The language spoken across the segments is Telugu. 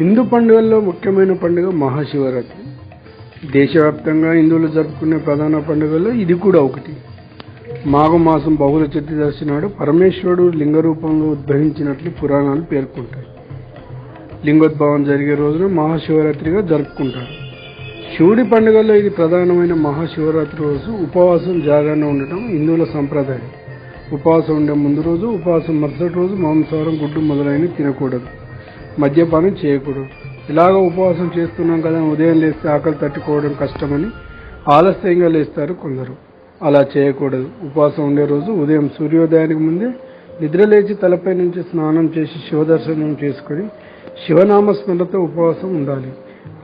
హిందూ పండుగల్లో ముఖ్యమైన పండుగ మహాశివరాత్రి. దేశవ్యాప్తంగా హిందువులు జరుపుకునే ప్రధాన పండుగల్లో ఇది కూడా ఒకటి. మాఘమాసం బహుళ చతుర్దశి నాడు పరమేశ్వరుడు లింగ రూపంలో ఉద్భవించినట్లు పురాణాలు పేర్కొంటాయి. లింగోద్భవం జరిగే రోజున మహాశివరాత్రిగా జరుపుకుంటారు. శివుడి పండుగల్లో ఇది ప్రధానమైన మహాశివరాత్రి రోజు. ఉపవాసం జాగరణ ఉండటం హిందువుల సంప్రదాయం. ఉపవాసం ఉండే ముందు రోజు ఉపవాసం మరుసటి రోజు మాంసాహారం గుడ్డు మొదలైనవి తినకూడదు. మద్యపానం చేయకూడదు. ఇలాగ ఉపవాసం చేస్తున్నాం కదా ఉదయం లేస్తే ఆకలి తట్టుకోవడం కష్టమని ఆలస్యంగా లేస్తారు కొందరు. అలా చేయకూడదు. ఉపవాసం ఉండే రోజు ఉదయం సూర్యోదయానికి ముందే నిద్ర లేచి తలపై నుంచి స్నానం చేసి శివదర్శనం చేసుకొని శివనామస్మరణతో ఉపవాసం ఉండాలి.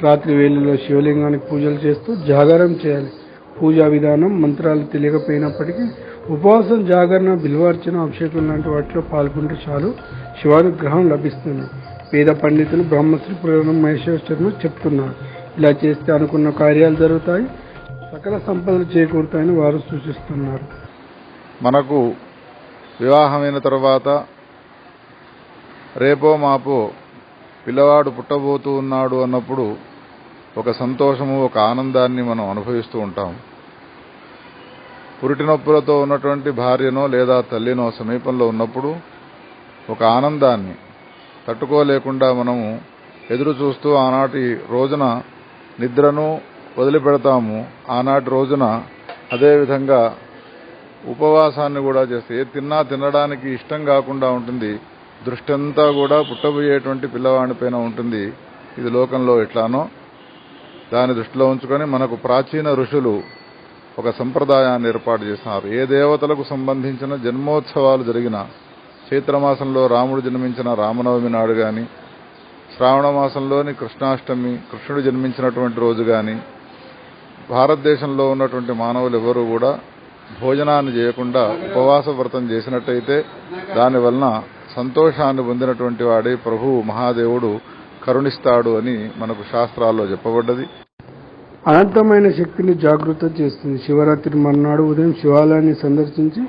రాత్రి వేళల్లో శివలింగానికి పూజలు చేస్తూ జాగారం చేయాలి. పూజా విధానం మంత్రాలు తెలియకపోయినప్పటికీ ఉపవాసం జాగరణ బిల్వార్చన అభిషేకం లాంటి వాటిలో పాల్గొంటే చాలు శివానుగ్రహం లభిస్తుంది. వేద పండితులు బ్రహ్మశ్రీ పురాణం మహేశ్వర చెప్తున్నారు. ఇలా చేస్తే అనుకున్న కార్యాలు జరుగుతాయి. సకల సంపదలు చేకూరుతాయని వారు సూచిస్తున్నారు. మనకు వివాహమైన తర్వాత రేపో మాపో పిల్లవాడు పుట్టబోతూ ఉన్నాడు అన్నప్పుడు ఒక సంతోషము ఒక ఆనందాన్ని మనం అనుభవిస్తూ ఉంటాం. పురిటినొప్పులతో ఉన్నటువంటి భార్యనో లేదా తల్లినో సమీపంలో ఉన్నప్పుడు ఒక ఆనందాన్ని తట్టుకోలేకుండా మనము ఎదురు చూస్తూ ఆనాటి రోజున నిద్రను వదిలిపెడతాము. ఆనాటి రోజున అదేవిధంగా ఉపవాసాన్ని కూడా చేస్తే ఏది తిన్నా తినడానికి ఇష్టం కాకుండా ఉంటుంది. దృష్టి అంతా కూడా పుట్టబోయేటువంటి పిల్లవాడిపైన ఉంటుంది. ఇది లోకంలో ఎట్లానో దాని దృష్టిలో ఉంచుకొని మనకు ప్రాచీన ఋషులు ఒక సంప్రదాయాన్ని ఏర్పాటు చేస్తున్నారు ఏ దేవతలకు సంబంధించిన జన్మోత్సవాలు జరిగిన చైత్రమాసంలో రాముడు జన్మించిన రామనవమి నాడు కానీ శ్రావణ మాసంలోని కృష్ణాష్టమి కృష్ణుడు జన్మించినటువంటి రోజు కానీ భారతదేశంలో ఉన్నటువంటి మానవులు ఎవరూ కూడా భోజనాన్ని చేయకుండా ఉపవాస వ్రతం చేసినట్టయితే దానివలన సంతోషాన్ని పొందినటువంటి వాడే ప్రభువు మహాదేవుడు కరుణిస్తాడు అని మనకు శాస్త్రాల్లో చెప్పబడ్డది. అనంతమైన శక్తిని జాగృత చేస్తుంది. శివరాత్రి మర్నాడు ఉదయం శివాలయాన్ని సందర్శించి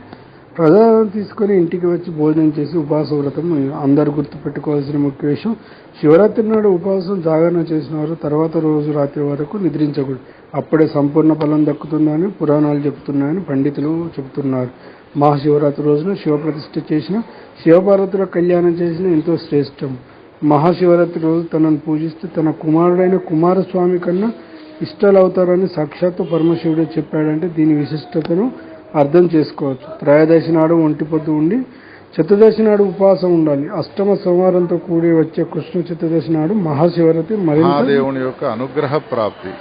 ప్రసాదం తీసుకొని ఇంటికి వచ్చి భోజనం చేసి ఉపవాస వ్రతం అందరు గుర్తుపెట్టుకోవాల్సిన ముఖ్య విషయం. శివరాత్రి నాడు ఉపవాసం జాగరణ చేసిన వారు తర్వాత రోజు రాత్రి వరకు నిద్రించకూడదు. అప్పుడే సంపూర్ణ ఫలం దక్కుతుందని పురాణాలు చెబుతున్నాయని పండితులు చెబుతున్నారు. మహాశివరాత్రి రోజున శివప్రతిష్ఠ చేసిన శివపార్వతుల కళ్యాణం చేసిన ఎంతో శ్రేష్టం. మహాశివరాత్రి రోజు తనను పూజిస్తూ తన కుమారుడైన కుమారస్వామి కన్నా ఇష్టాలు అవుతారని సాక్షాత్తు పరమశివుడే చెప్పాడంటే దీని విశిష్టతను అర్థం చేసుకోవచ్చు. త్రయోదశి నాడు ఒంటి పొద్దు ఉండి చతుర్దశి నాడు ఉపవాసం ఉండాలి. అష్టమ సోమవారంతో కూడి వచ్చే కృష్ణ చతుర్దశి నాడు మహాశివరాత్రి మహాదేవుని యొక్క అనుగ్రహ ప్రాప్తి.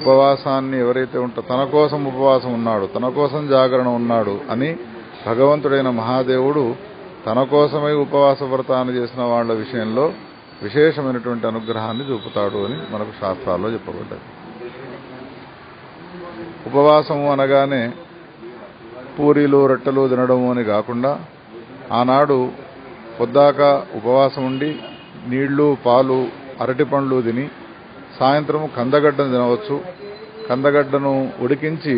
ఉపవాసాన్ని ఎవరైతే ఉంటారో తన కోసం ఉపవాసం ఉన్నాడు తన కోసం జాగరణ ఉన్నాడు అని భగవంతుడైన మహాదేవుడు తన కోసమై ఉపవాస వ్రతాన్ని చేసిన వాళ్ళ విషయంలో విశేషమైనటువంటి అనుగ్రహాన్ని చూపుతాడు అని మనకు శాస్త్రాల్లో చెప్పబడ్డది. ఉపవాసము అనగానే పూరీలు రొట్టెలు తినడము అని కాకుండా ఆనాడు పొద్దాక ఉపవాసం ఉండి నీళ్ళు పాలు అరటి పండ్లు తిని సాయంత్రం కందగడ్డను తినవచ్చు. కందగడ్డను ఉడికించి